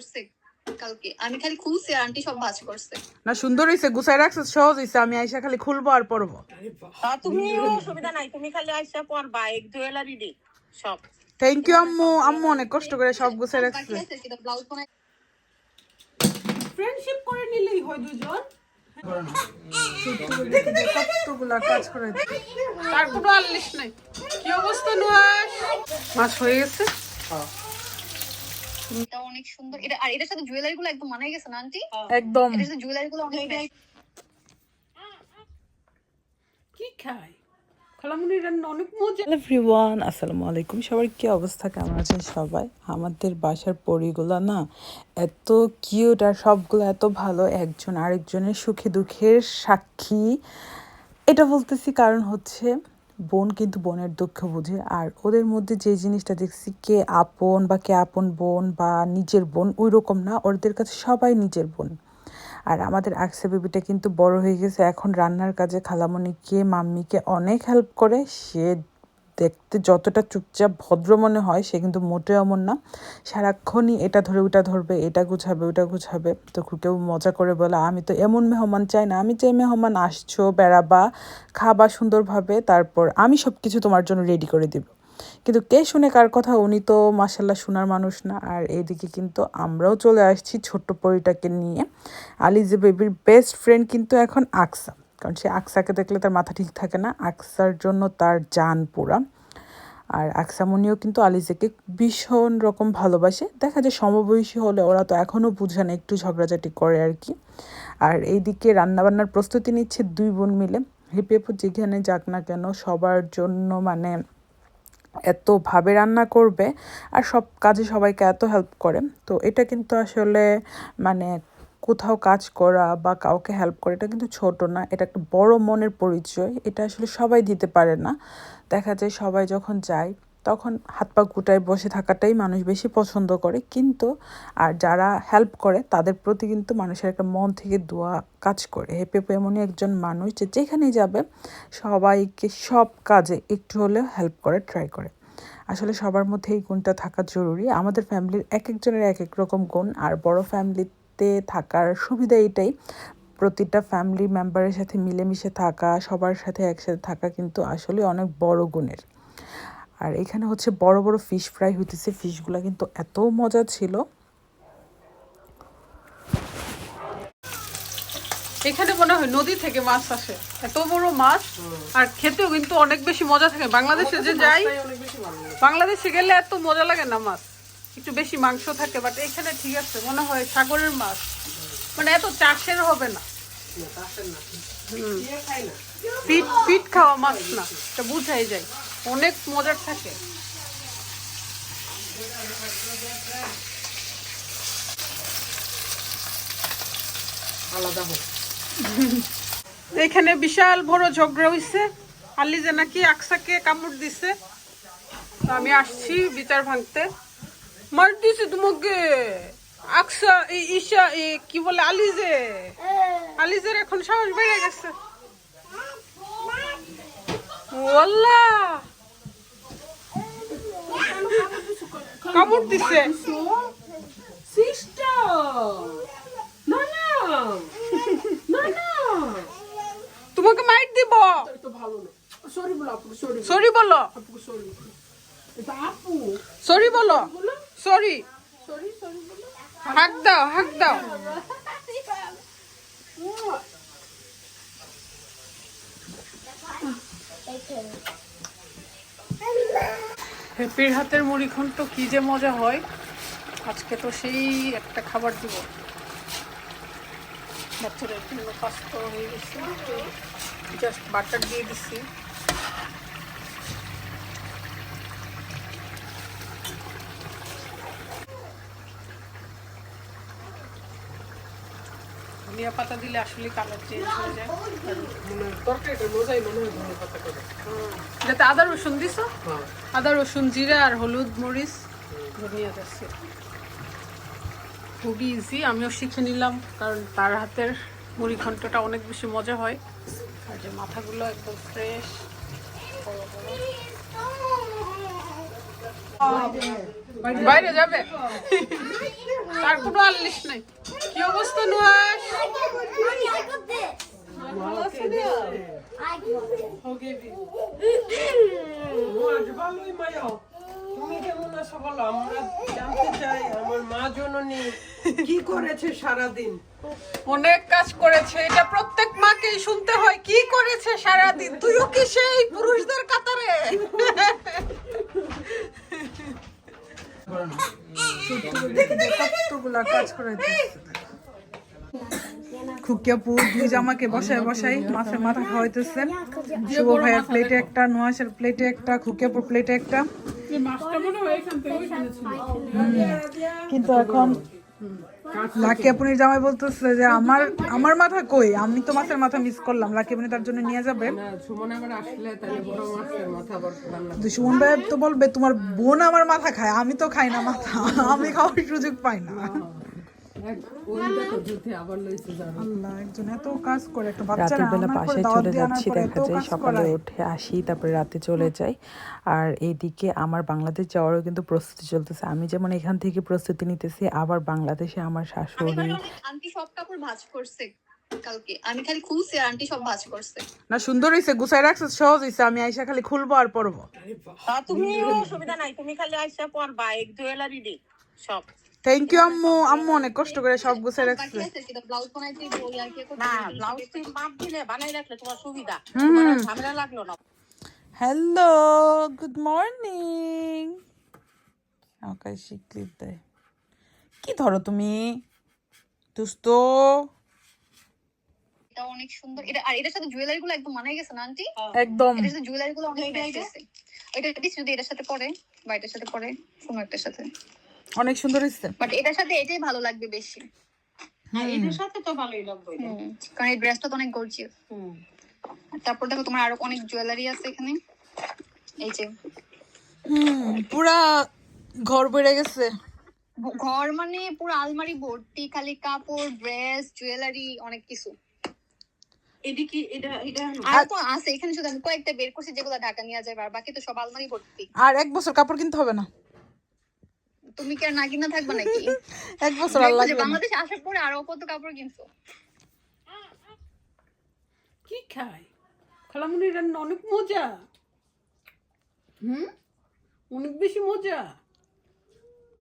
করছে কালকে। আমি খালি খুলছি আন্টি সব ভাজ করছে। না সুন্দর হয়েছে গুছাই রাখছে সহজ হয়েছে আমি আইসা খালি খুলবো আর পরবো। তা তুমি অসুবিধা নাই তুমি খালি আইসা পরবা এক জুয়েলারি দি সব। থ্যাংক ইউ আম্মু। আম্মু অনেক কষ্ট করে সব গুছাই রাখছে। বাকি আছে কিন্তু ব্লাউজ বানাই। ফ্রেন্ডশিপ করে নিলেই হয় দুজন। কতগুলা কাজ করে আর কোনো আল্লিশ নাই। অবস্থা নুয়াস মাছ হয়ে গেছে? এটা অনেক সুন্দর। এটা আর এটার সাথে জুয়েলারি গুলো একদম মানাই গেছে না আন্টি? একদম। এটার সাথে জুয়েলারি গুলো অনেক কি এভরিওয়ান আসসালামু আলাইকুম। সবার কি অবস্থা? কেমন আছেন সবাই? আমাদের বাসার পরিগুলো না এত কিউট আর সবগুলো এত ভালো। একজন আরেকজনের সুখে দুঃখের সাক্ষী। এটা বলতেছি কারণ হচ্ছে বোন কিন্তু বোনের দুঃখ বুঝে। আর ওদের মধ্যে যে জিনিসটা দেখছি, কে আপন বা কে আপন বোন বা নিজের বোন ওই রকম না। ওদের কাছে সবাই নিজের বোন। আর আমাদের আকসা বেবিটা কিন্তু বড় হয়ে গেছে। এখন রান্নার কাজে খালামণিকে মাম্মিকে অনেক হেল্প করে। সে দেখতে যতটা চুপচাপ ভদ্র মনে হয়, সে কিন্তু মোটেও এমন না। সারাক্ষণই এটা ধরে, ওটা ধরবে, এটা গুছাবে, ওটা গুছাবে। তো কেউ মজা করে বলে, আমি তো এমন মেহমান চাই না। আমি চাই মেহমান আসছো, বেড়াবা, খাবা সুন্দরভাবে, তারপর আমি সব কিছু তোমার জন্য রেডি করে দিব। কিন্তু কে শুনে কার কথা, উনি তো মাসাল্লাহ শোনার মানুষ না। আর এইদিকে কিন্তু আমরাও চলে আসছি ছোট্ট পরিটাকে নিয়ে। আলিজে বেবির বেস্ট ফ্রেন্ড কিন্তু এখন আকসা। কারণ সে আকসাকে দেখলে তার মাথা ঠিক থাকে না। আকসার জন্য তার জান পোড়া। আর আকসামনিও কিন্তু আলিজেকে ভীষণ রকম ভালোবাসে। দেখা যায় সমবয়সী হলে ওরা তো এখনও বুঝে না, একটু ঝগড়াঝাটি করে আর কি। আর এইদিকে রান্নাবান্নার প্রস্তুতি নিচ্ছে দুই বোন মিলে। হেপি আপু যেখানে যাক না কেন সবার জন্য মানে এতভাবে রান্না করবে আর সব কাজে সবাইকে এত হেল্প করে। তো এটা কিন্তু আসলে মানে কোথাও কাজ করা বা কাউকে হেল্প করা, এটা কিন্তু ছোট না, এটা একটা বড় মনের পরিচয়, এটা আসলে সবাই দিতে পারে না। দেখা যায় সবাই যখন যায়, তখন হাত পা গুটায় বসে থাকাটাই মানুষ বেশি পছন্দ করে, কিন্তু আর যারা হেল্প করে, তাদের প্রতি কিন্তু মানুষের একটা মন থেকে দোয়া কাজ করে। হেপে এমনই একজন মানুষ যে যেখানেই যাবে, সবাইকে সব কাজে একটু হলেও হেল্প করে ট্রাই করে। আসলে সবার মধ্যে এই গুণটা থাকা জরুরি। আমাদের ফ্যামিলির এক একজনের এক এক রকম গুণ, আর বড় ফ্যামিলিতে থাকার সুবিধা এটাই। প্রতিটা ফ্যামিলি মেম্বারের সাথে মিলেমিশে থাকা সবার সাথে একসাথে থাকা কিন্তু আসলে অনেক বড় গুণের। আর এখানে হচ্ছে বড় বড় ফিশ ফ্রাই হইতেছে ফিশগুলো কিন্তু এত মজা ছিল। এখানে মনে হয় নদী থেকে মাছ আসে। এত বড় মাছ আর খেতেও কিন্তু অনেক বেশি মজা থাকে। বাংলাদেশে যে যাই বাংলাদেশে গেলে এত মজা লাগে না মাছ। একটু বেশি মাংস থাকে বাট এখানে ঠিক আছে মনে হয় সাগরের মাছ। মানে এত চাষের হবে না। হুম। পিট পিট খাওয়া মাছ না এটা বুঝাই যায়। অনেক মজার থাকে। এখানে বিশাল বড় ঝগড়া হইছে। যে নাকি আকসাকে কামড় দিছে। তো আমি আসছি বিচার ভাঙতে। মার দিছে তোমাকে। আকসা ঈশা কি বলে আলিজে। আলিজের এখন সাহস বেড়ে গেছে। ওয়াল্লাহ। কামড় দিছে। তোমাকে মাইট দিব। সরি বলো সরি বলো। সরি। হাক দাও হাক দাও। হেপির হাতের মুড়িখন তো কি যে মজা হয় আজকে তো সেই একটা খাবার দিব। বাচ্চাদের জন্য পাস্তা হয়ে গেছে জাস্ট বাটার দিয়ে দিচ্ছি ধনিয়া পাতা দিলে আসলে কালার চেঞ্জ হয়ে যায়। যাতে আদা রসুন দিছ? আদা রসুন জিরা আর হলুদ মরিচ ধনিয়া দিচ্ছি খুবই ইজি আমিও শিখে নিলাম কারণ তার হাতের মুড়ি ঘন্টটা অনেক বেশি মজা হয়। আর যে মাথাগুলো একদম ফ্রেশ বাইরে যাবে? তার কোনো আল্লিশ নাই। কি অবস্থা জননী কি করেছে সারাদিন অনেক কাজ করেছে এটা প্রত্যেক মাকেই শুনতে হয় কি করেছে সারাদিন? তুইও কি সেই পুরুষদের কাতারে? কতগুলা কাজ করে খুকিয়াপু দুই জামাকে বসায় বসাই মাছের মাথা খাওয়াইতেছেন শুভ ভাইয়ের প্লেটে একটা নোয়াশের প্লেটে একটা খুকিয়াপুর প্লেটে একটা। কিন্তু এখন লাকি আপুনির জামাই বলতেছে যে আমার আমার মাথা কই? আমি তো মাছের মাথা মিস করলাম। লাকি আপনি তার জন্য নিয়ে যাবে সুমন ভাই তো বলবে তোমার বোন আমার মাথা খায় আমি তো খাই না মাথা। আমি খাওয়ার সুযোগ পাই না। আল্লাহ একজন এত কাজ করে একটা বাচ্চা রাতের বেলা বাসায় চলে যাচ্ছি দেখা যায় সকালে উঠে আসি তারপরে রাতে চলে যাই। আর এইদিকে আমার বাংলাদেশ যাওয়ারও কিন্তু প্রস্তুতি চলতেছে। আমি যেমন এখান থেকে প্রস্তুতি নিতেছি আবার বাংলাদেশে আমার শাশুড়ি আন্টি সব কাপড় ভাঁজ করছে কালকে। আমি খালি খুলছি আর আন্টি সব ভাঁজ করছে। না সুন্দর হইছে গুছাই রাখছে সহজ হইছে। আমি আইসা খালি খুলবো আর পরবো। তা তুমি অসুবিধা নাই তুমি খালি আইসা পরবা এক জুয়েলারি দি সব। থ্যাংক ইউ আম্মু। আম্মু অনেক কষ্ট করে সব বাকি রাখছে। ব্লাউজ বানাইতে বলি আর কি না ব্লাউজ তুমি মাপ দিলে বানাই রাখলে তোমার সুবিধা। তোমার ঝামেলা লাগল না। হ্যালো গুড মর্নিং আমাকে দেয় কি ধরো তুমি? দুস্ত। এটা অনেক সুন্দর। এটা আর এটার সাথে জুয়েলারি গুলো একদম মানাই গেছে না আন্টি? একদম। এটার সাথে জুয়েলারি গুলো অনেক এটা যদি এটার সাথে পরে বা এটার সাথে পরে কোনো একটার সাথে। অনেক সুন্দর হইছে বাট এটার সাথে এটাই ভালো লাগবে বেশি। হ্যাঁ এদের সাথে তো ভালোই লাগবে। কারণ এই ড্রেসটা তো অনেক গর্জিয়াস হুম। তারপর দেখো তোমার আরও অনেক জুয়েলারি আছে এখানে। এই যে। হুম পুরা ঘর বেড়ে গেছে। ঘর মানে পুরো আলমারি ভর্তি খালি কাপড় ড্রেস জুয়েলারি অনেক কিছু। এদিকে এটা এটা আর তো আছে এখানে শুধু আমি কয়েকটা বের করছি যেগুলো ঢাকা নিয়ে যাবে আর বাকি তো সব আলমারি ভর্তি। আর এক বছর কাপড় কিনতে হবে না? তুমি কি আর না কিনা থাকবে নাকি? এক বছর আর লাগবে বাংলাদেশ আসার পরে আরও কত কাপড় কিনছো? কি খাই? খালামুনি রান্না অনেক মজা। হুম? অনেক বেশি মজা।